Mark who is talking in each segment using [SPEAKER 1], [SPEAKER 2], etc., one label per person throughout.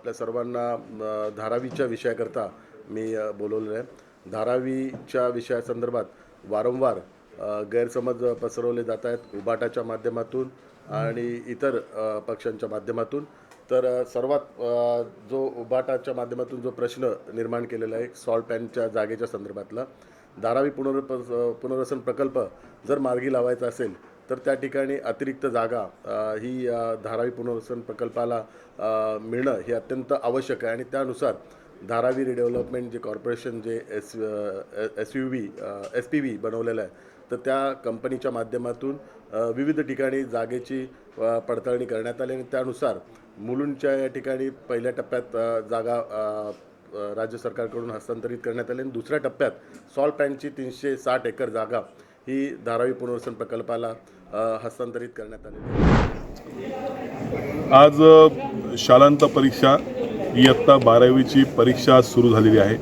[SPEAKER 1] आपल्या सर्वांना धारावीच्या विषयाकरता मी बोलवलेलं आहे. धारावीच्या विषयासंदर्भात वारंवार गैरसमज पसरवले जात आहेत उबाटाच्या माध्यमातून आणि इतर पक्षांच्या माध्यमातून. तर सर्वात जो उबाटाच्या माध्यमातून जो प्रश्न निर्माण केलेला आहे सॉल्ट पॅनच्या जागेच्या संदर्भातला धारावी पुनर्प पुनर्वसन प्रकल्प जर मार्गी लावायचा असेल तर त्या ठिकाणी अतिरिक्त जागा ही धारावी पुनर्वसन प्रकल्पाला मिळणं हे अत्यंत आवश्यक आहे. आणि त्यानुसार धारावी रिडेव्हलपमेंट जे कॉर्पोरेशन जे S S U V S P V बनवलेलं आहे तर त्या कंपनीच्या माध्यमातून विविध ठिकाणी जागेची पडताळणी करण्यात आली आणि त्यानुसार मुलुंडच्या या ठिकाणी पहिल्या टप्प्यात जागा राज्य सरकारकडून हस्तांतरित करण्यात आली आणि दुसऱ्या टप्प्यात सॉल्ट पॅनची तीनशे साठ एकर जागा ही धारावी पुनर्वसन प्रकल्पाला हस्तांतरित करण्यात आले
[SPEAKER 2] आज शालांत परीक्षा इयत्ता बारावीची परीक्षा सुरू झालेली आहे.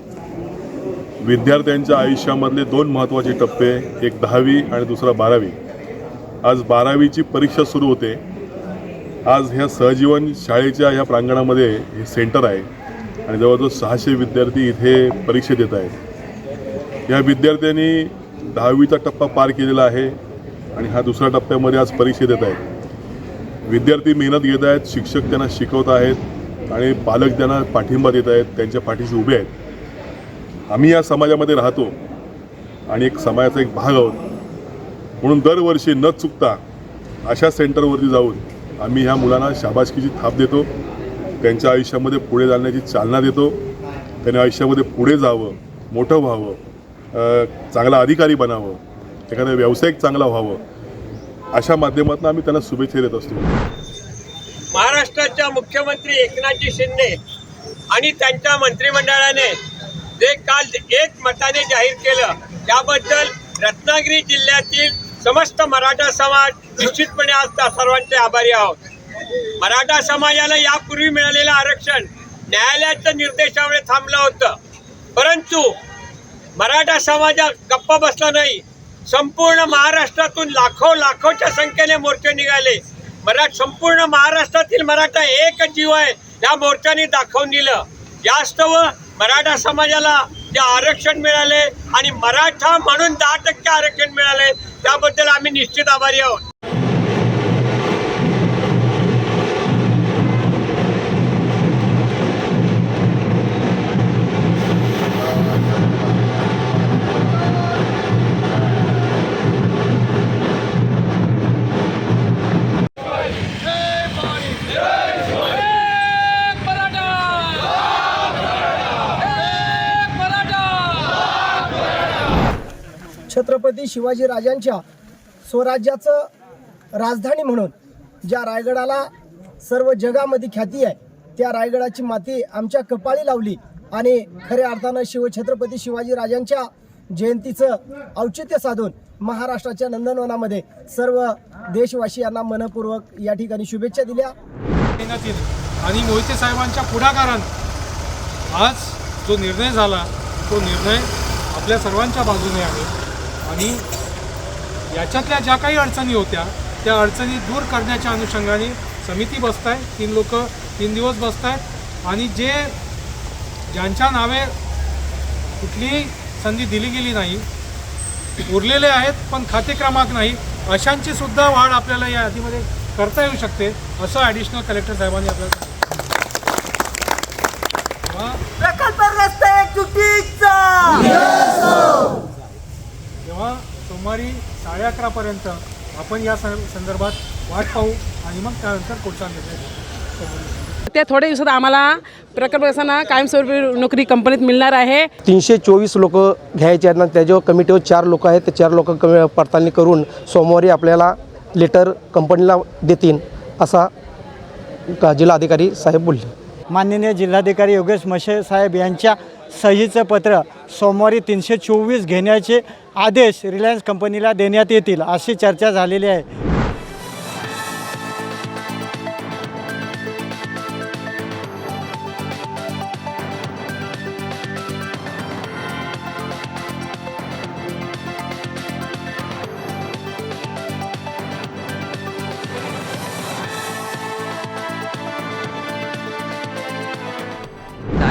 [SPEAKER 2] विद्यार्थ्यांच्या आयुष्यामधले दोन महत्त्वाचे टप्पे एक दहावी आणि दुसरा बारावी. आज बारावीची परीक्षा सुरू होते. आज ह्या सहजीवन शाळेच्या ह्या प्रांगणामध्ये हे सेंटर आहे आणि जवळजवळ सहाशे विद्यार्थी इथे परीक्षा देत आहेत. या विद्यार्थ्यांनी दहावीचा टप्पा पार केलेला आहे आणि हा दुसऱ्या टप्प्यामध्ये आज परीक्षा देत आहेत. विद्यार्थी मेहनत घेत आहेत शिक्षक त्यांना शिकवत आहेत आणि पालक त्यांना पाठिंबा देत आहेत त्यांच्या पाठीशी उभे आहेत. आम्ही या समाजामध्ये राहतो आणि एक समाजाचा एक भाग आहोत. म्हणून दरवर्षी न चुकता अशा सेंटरवरती जाऊन आम्ही ह्या मुलांना शाबासकीची थाप देतो. त्यांच्या आयुष्यामध्ये पुढे जाण्याची चालना देतो. त्यांनी आयुष्यामध्ये पुढे जावं मोठं व्हावं चांगला अधिकारी बनावं एखादा व्यावसायिक चांगला व्हावं अशा माध्यमातून आम्ही त्यांना शुभेच्छा देत असतो.
[SPEAKER 3] महाराष्ट्राच्या मुख्यमंत्री एकनाथजी शिंदे आणि त्यांच्या मंत्रिमंडळाने जे काल एक मताने जाहीर केलं त्याबद्दल रत्नागिरी जिल्ह्यातील समस्त मराठा समाज निश्चितपणे आज त्या सर्वांचे आभारी आहोत. मराठा समाजाला यापूर्वी मिळालेलं आरक्षण न्यायालयाच्या निर्देशामुळे थांबलं होतं. परंतु मराठा समाजात गप्पा बसला नाही. संपूर्ण महाराष्ट्रातून लाखो लाखोच्या संख्येने मोर्चे निघाले. मरा संपूर्ण महाराष्ट्रातील मराठा एक जीव आहे. या मोर्चाने दाखवून दिलं. यास्तव मराठा समाजाला जे आरक्षण मिळाले आणि मराठा म्हणून दहा टक्के आरक्षण मिळाले त्याबद्दल आम्ही निश्चित आभारी आहोत.
[SPEAKER 4] छत्रपती शिवाजी राजांच्या स्वराज्याचं राजधानी म्हणून ज्या रायगडाला सर्व जगामध्ये ख्याती आहे त्या रायगडाची माती आमच्या कपाळी लावली आणि खऱ्या अर्थानं शिवछत्रपती शिवाजी राजांच्या जयंतीचं औचित्य साधून महाराष्ट्राच्या नंदनवनामध्ये सर्व देशवासियांना मनपूर्वक या ठिकाणी शुभेच्छा दिल्या.
[SPEAKER 5] आणि मोहिते साहेबांच्या पुढाकारानं आज जो निर्णय झाला तो निर्णय आपल्या सर्वांच्या बाजूने आहे. आणि याच्यातल्या ज्या काही अडचणी होत्या त्या अडचणी दूर करण्याच्या अनुषंगाने समिती बसत आहे तीन लोक तीन दिवस बसत आहेत आणि जे ज्यांच्या नावे कुठलीही संधी दिली गेली नाही उरलेले आहेत पण खाते क्रमांक नाही अशांची सुद्धा वाढ आपल्याला या यादीमध्ये करता येऊ शकते असं ॲडिशनल कलेक्टर साहेबांनी आपल्याला अकरापर्यंत आपण या संदर्भात वाट पाहू आणि मग त्यानंतर पुढचा निर्णय.
[SPEAKER 6] त्या थोड्या दिवसात आम्हाला प्रकल्पांना कायमस्वरूपी नोकरी कंपनीत मिळणार आहे.
[SPEAKER 7] तीनशे चोवीस लोक घ्यायचे आहेत ना त्याच्यावर कमिटीवर चार लोक आहेत. ते चार लोक कमी पडताळणी करून सोमवारी आपल्याला लेटर कंपनीला देतील असा जिल्हाधिकारी साहेब बोलले.
[SPEAKER 8] माननीय जिल्हाधिकारी योगेश मशे साहेब यांच्या सहीचं पत्र सोमवारी तीनशे चोवीस घेण्याचे आदेश रिलायन्स कंपनीला देण्यात येतील अशी चर्चा झालेली आहे.